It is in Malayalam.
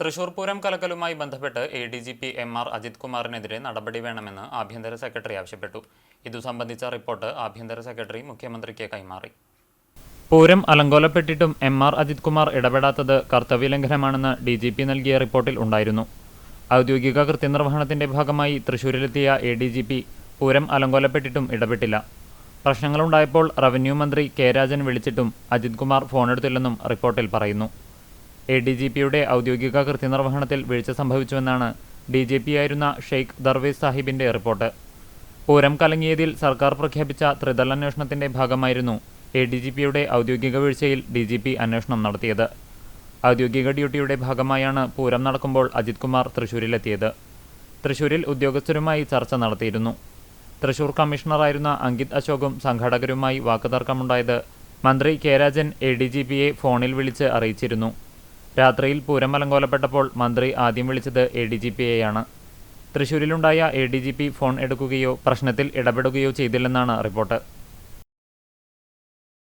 തൃശൂർ പൂരം കലക്കലുമായി ബന്ധപ്പെട്ട് A D G P M R Ajith കുമാറിനെതിരെ നടപടി വേണമെന്ന് ആഭ്യന്തര സെക്രട്ടറി ആവശ്യപ്പെട്ടു. ഇതു സംബന്ധിച്ച റിപ്പോർട്ട് ആഭ്യന്തര സെക്രട്ടറി മുഖ്യമന്ത്രിക്ക് കൈമാറി. പൂരം അലങ്കോലപ്പെട്ടിട്ടും എം ആർ അജിത് കുമാർ ഇടപെടാത്തത് കർത്തവ്യലംഘനമാണെന്ന് ഡി ജി പി നൽകിയ റിപ്പോർട്ടിൽ ഉണ്ടായിരുന്നു. ഔദ്യോഗിക കൃത്യനിർവഹണത്തിന്റെ ഭാഗമായി തൃശൂരിലെത്തിയ A D G P Pooram അലങ്കോലപ്പെട്ടിട്ടും ഇടപെട്ടില്ല. പ്രശ്നങ്ങളുണ്ടായപ്പോൾ റവന്യൂ മന്ത്രി കെ രാജൻ വിളിച്ചിട്ടും അജിത് കുമാർ ഫോണെടുത്തില്ലെന്നും റിപ്പോർട്ടിൽ പറയുന്നു. എ ഡി ജി പിയുടെ ഔദ്യോഗിക കൃത്യനിർവഹണത്തിൽ വീഴ്ച സംഭവിച്ചുവെന്നാണ് ഡി ജി പി ആയിരുന്ന ഷെയ്ഖ് ദർവേസ് സാഹിബിന്റെ റിപ്പോർട്ട്. പൂരം കലങ്ങിയതിൽ സർക്കാർ പ്രഖ്യാപിച്ച ത്രിതല അന്വേഷണത്തിന്റെ ഭാഗമായിരുന്നു എ ഡി ജി പിയുടെ ഔദ്യോഗിക വീഴ്ചയിൽ ഡി ജി പി അന്വേഷണം നടത്തിയത്. ഔദ്യോഗിക ഡ്യൂട്ടിയുടെ ഭാഗമായാണ് പൂരം നടക്കുമ്പോൾ അജിത് കുമാർ തൃശൂരിലെത്തിയത്. തൃശൂരിൽ ഉദ്യോഗസ്ഥരുമായി ചർച്ച നടത്തിയിരുന്നു. തൃശൂർ കമ്മീഷണറായിരുന്ന അങ്കിത് അശോകും സംഘാടകരുമായി വാക്കുതർക്കമുണ്ടായത് മന്ത്രി K Rajan A D G പിയെ ഫോണിൽ വിളിച്ച് അറിയിച്ചിരുന്നു. രാത്രിയിൽ പൂരം അലങ്കോലപ്പെട്ടപ്പോൾ മന്ത്രി ആദ്യം വിളിച്ചത് എ ഡി ജി പിയെയാണ് തൃശൂരിലുണ്ടായ A D G P phone എടുക്കുകയോ പ്രശ്നത്തിൽ ഇടപെടുകയോ ചെയ്തില്ലെന്നാണ് റിപ്പോർട്ട്.